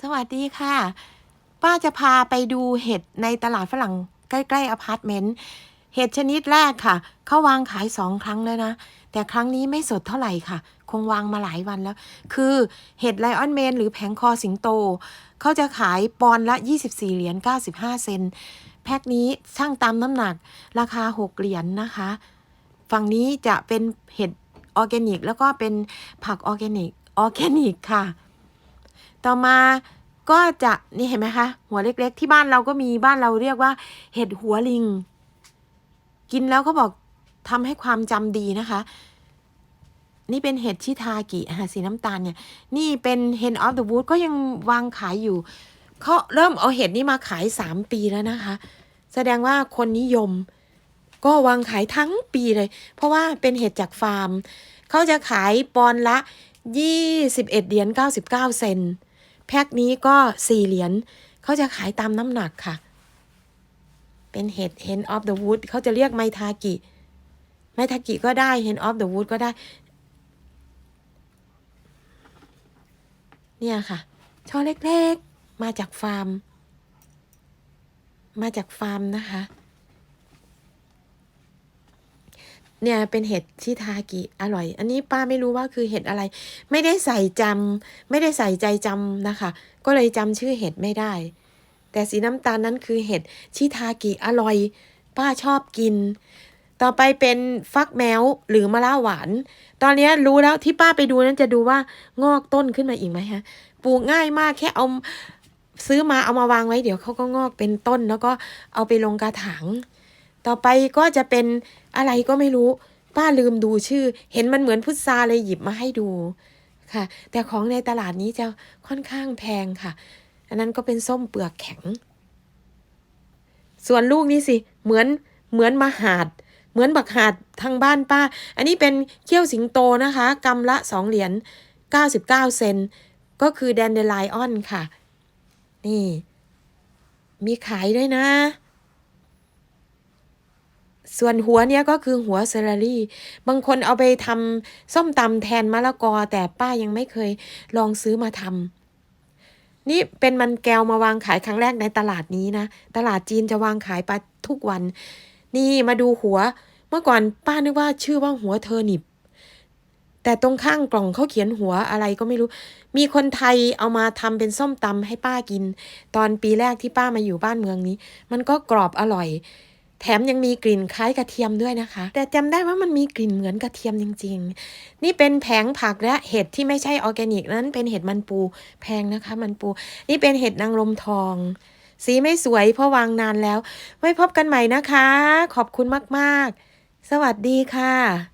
สวัสดีค่ะ ป้าจะพาไปดูเห็ดในตลาดฝรั่งใกล้ๆอพาร์ตเมนต์ เห็ดชนิดแรกค่ะ เขาวางขายสองครั้งแล้วนะ แต่ครั้งนี้ไม่สดเท่าไหร่ค่ะ คงวางมาหลายวันแล้ว คือเห็ดไลออนเมนหรือแผงคอสิงโต เขาจะขายปอนละ 24 เหรียญ 95 เซน แพ็คนี้ช่างตามน้ำหนัก ราคา 6 เหรียญนนะคะ ฝั่งนี้จะเป็นเห็ดออร์แกนิก แล้วก็เป็นผักออร์แกนิก ออร์แกนิกค่ะ ต่อมาก็จะนี่เห็นไหมคะ หัวเล็กๆ ที่บ้านเราก็มีบ้านเราเรียกว่า เห็ดหัวลิง กินแล้วเขาบอกทำให้ความจำดีนะคะ นี่เป็นเห็ดชิทากิอะสีน้ำตาลเนี่ย นี่เป็น hen of the wood ก็ยังวางขายอยู่เขาเริ่มเอาเห็ดนี้มาขายสามปีแล้วนะคะ แสดงว่าคนนิยม ก็วางขายทั้งปีเลย เพราะว่าเป็นเห็ดจากฟาร์มเขาจะขายปอนด์ละ21เหรียญ99เซนต์ แพ็คนี้ก็4เหรียญเขาจะขายตามน้ำหนักค่ะ เป็นเห็ด hen of the wood เขาจะเรียกไมทากิ ไมทากิก็ได้ hen of the wood ก็ได้ เนี่ยค่ะ ช่อเล็กๆ มาจากฟาร์ม มาจากฟาร์มนะคะ เนี่ยเป็นเห็ดชิทากิอร่อย อันนี้ป้าไม่รู้ว่าคือเห็ดอะไร ไม่ได้ใส่จำไม่ได้ใส่ใจจำนะคะ ก็เลยจำชื่อเห็ดไม่ได้ แต่สีน้ำตาลนั้นคือเห็ดชิทากิอร่อย ป้าชอบกิน ต่อไปเป็นฟักแมวหรือมะละหวาน ตอนนี้รู้แล้วที่ป้าไปดูนั้นจะดูว่างอกต้นขึ้นมาอีกไหมฮะปลูกง่ายมากแค่เอาซื้อมาเอามาวางไว้เดี๋ยวเขาก็งอกเป็นต้น แล้วก็เอาไปลงกระถาง ต่อไปก็จะเป็นอะไรก็ไม่รู้ ป้าลืมดูชื่อ เห็นมันเหมือนพุทราเลยหยิบมาให้ดูค่ะ แต่ของในตลาดนี้จะค่อนข้างแพงค่ะ อันนั้นก็เป็นส้มเปลือกแข็ง ส่วนลูกนี่สิ เหมือนเหมือนมหาด เหมือนบักหาดทางบ้านป้า อันนี้เป็นเขี้ยวสิงโตนะคะกำละสองเหรียญ99เซนก็คือแดนเดลไลออนค่ะ นี่ มีขายด้วยนะ ส่วนหัวเนี้ยก็คือหัวเซลารี่ บางคนเอาไปทำส้มตำแทนมะละกอ แต่ป้ายังไม่เคยลองซื้อมาทำนี่เป็นมันแก้วมาวางขายครั้งแรกในตลาดนี้นะ ตลาดจีนจะวางขายปลาทุกวัน นี่มาดูหัว เมื่อก่อนป้านึกว่าชื่อว่าหัวเทอร์นิปแต่ตรงข้างกล่องเขาเขียนหัวอะไรก็ไม่รู้ มีคนไทยเอามาทำเป็นส้มตำให้ป้ากิน ตอนปีแรกที่ป้ามาอยู่บ้านเมืองนี้ มันก็กรอบอร่อย แถมยังมีกลิ่นคล้ายกระเทียมด้วยนะคะ แต่จำได้ว่ามันมีกลิ่นเหมือนกระเทียมจริง ๆ นี่เป็นแผงผักและเห็ดที่ไม่ใช่ออร์แกนิกนั้นเป็นเห็ดมันปูแพงนะคะ มันปู นี่เป็นเห็ดนางรมทอง สีไม่สวยเพราะวางนานแล้ว ไว้พบกันใหม่นะคะ ขอบคุณมากๆ สวัสดีค่ะ